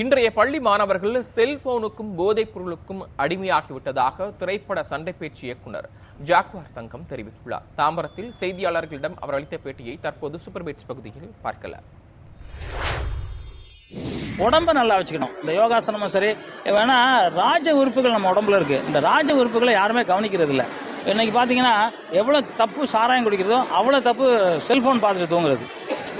இன்றைய பள்ளி மாணவர்கள் செல்போனுக்கும் போதைப் பொருளுக்கும் அடிமையாகிவிட்டதாக திரைப்பட சண்டை பேச்சு இயக்குனர் ஜாக்வார் தங்கம் தெரிவித்துள்ளார். தாம்பரத்தில் செய்தியாளர்களிடம் அவர் அளித்த பேட்டியை தற்போது சூப்பர் பீட்ஸ் பகுதியில் பார்க்கல. உடம்ப நல்லா வச்சுக்கணும். இந்த யோகாசனமும் சரி வேணா ராஜ உறுப்புகள் நம்ம உடம்புல இருக்கு. இந்த ராஜ உறுப்புகளை யாருமே கவனிக்கிறது இல்லை. இன்னைக்கு பார்த்தீங்கன்னா எவ்வளோ தப்பு சாராயம் குடிக்கிறதோ அவ்வளோ தப்பு செல்ஃபோன் பார்த்துட்டு தூங்குறது.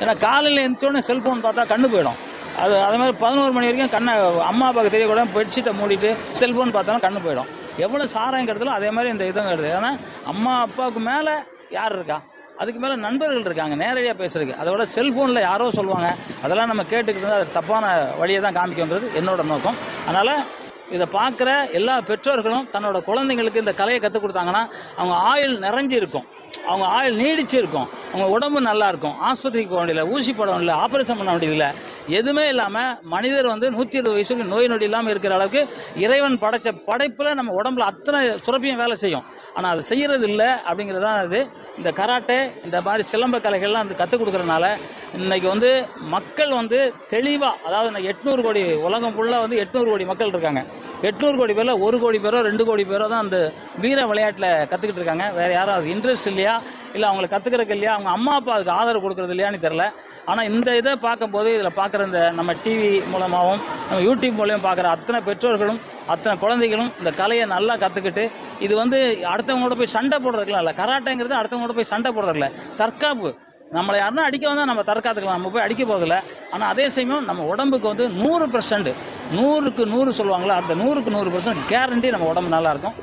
ஏன்னா காலையில் எழுந்தோடனே செல்ஃபோன் பார்த்தா கண்ணு போயிடும். அது அதே மாதிரி பதினோரு மணி வரைக்கும் கண்ணை அம்மா அப்பாவுக்கு தெரியக்கூட பெட்ஷீட்டை மூடிட்டு செல்ஃபோன் பார்த்தாலும் கண்ணு போயிடும். எவ்வளோ சாராயம் அதே மாதிரி இந்த இதுவும் ஏன்னா அம்மா அப்பாவுக்கு மேலே யார் இருக்கா? அதுக்கு மேலே நண்பர்கள் இருக்காங்க நேரடியாக பேசுறதுக்கு. அதை விட செல்ஃபோனில் யாரோ சொல்லுவாங்க. அதெல்லாம் நம்ம கேட்டுக்கிட்டு அது தப்பான வழியை தான் காமிக்குங்கிறது என்னோட நோக்கம். அதனால் இதை பார்க்குற எல்லா பெற்றோர்களும் தன்னோட குழந்தைங்களுக்கு இந்த கலையை கற்றுக் கொடுத்தாங்கன்னா அவங்க ஆயுள் நிறைஞ்சு இருக்கும். அவங்க ஆயுள் நீடிச்சு இருக்கும். அவங்க உடம்பு நல்லா இருக்கும். ஆஸ்பத்திரிக்கு போக வேண்டியதில்லை ஊசி போட வேண்டியதில்லை ஆப்ரேஷன் பண்ண வேண்டியதில்லை. எதுவுமே இல்லாமல் மனிதர் வந்து நூற்றி இருபது வயசுக்கு நோய் நொடி இல்லாமல் இருக்கிற அளவுக்கு இறைவன் படைச்ச படைப்பில் நம்ம உடம்புல அத்தனை சுரப்பியும் வேலை செய்யும். ஆனால் அது செய்கிறது இல்லை அப்படிங்கிறது தான் அது. இந்த கராட்டே இந்த மாதிரி சிலம்ப கலைகள்லாம் வந்து கற்றுக் கொடுக்குறனால இன்றைக்கி வந்து மக்கள் வந்து தெளிவாக அதாவது இந்த எட்நூறு கோடி உலகம் ஃபுல்லாக வந்து எட்நூறு கோடி மக்கள் இருக்காங்க. எட்நூறு கோடி பேரில் ஒரு கோடி பேரோ ரெண்டு கோடி பேரோ தான் அந்த வீர விளையாட்டில் கற்றுக்கிட்டு இருக்காங்க. வேறு யாரும் அது இன்ட்ரெஸ்ட் இல்லையா? இல்லை அவங்களை கற்றுக்கிறதுக்கு இல்லையா? அவங்க அம்மா அப்பா அதுக்கு ஆதரவு கொடுக்குறது இல்லையான்னு தெரில ஆனால் இந்த இதை பார்க்கும்போது இதில் பார்க்குற இந்த நம்ம டிவி மூலமாகவும் நம்ம யூடியூப் மூலயமா பார்க்குற அத்தனை பெற்றோர்களும் அத்தனை குழந்தைகளும் இந்த கலையை நல்லா கற்றுக்கிட்டு இது வந்து அடுத்தவங்களோட போய் சண்டை போடுறதுக்குலாம் இல்லை. கராட்டேங்கிறது அடுத்தவங்களோட போய் சண்டை போடுறதில்ல. தற்காப்பு. நம்மளை யாருன்னா அடிக்க வந்தால் நம்ம தற்காத்துக்கலாம். நம்ம போய் அடிக்க போதில்ல ஆனால் அதே சமயம் நம்ம உடம்புக்கு வந்து நூறு பர்சன்ட் நூறுக்கு நூறு சொல்லுவாங்களா அந்த நூறுக்கு நூறு பர்சன்ட் கேரண்டி நம்ம உடம்பு நல்லாயிருக்கும்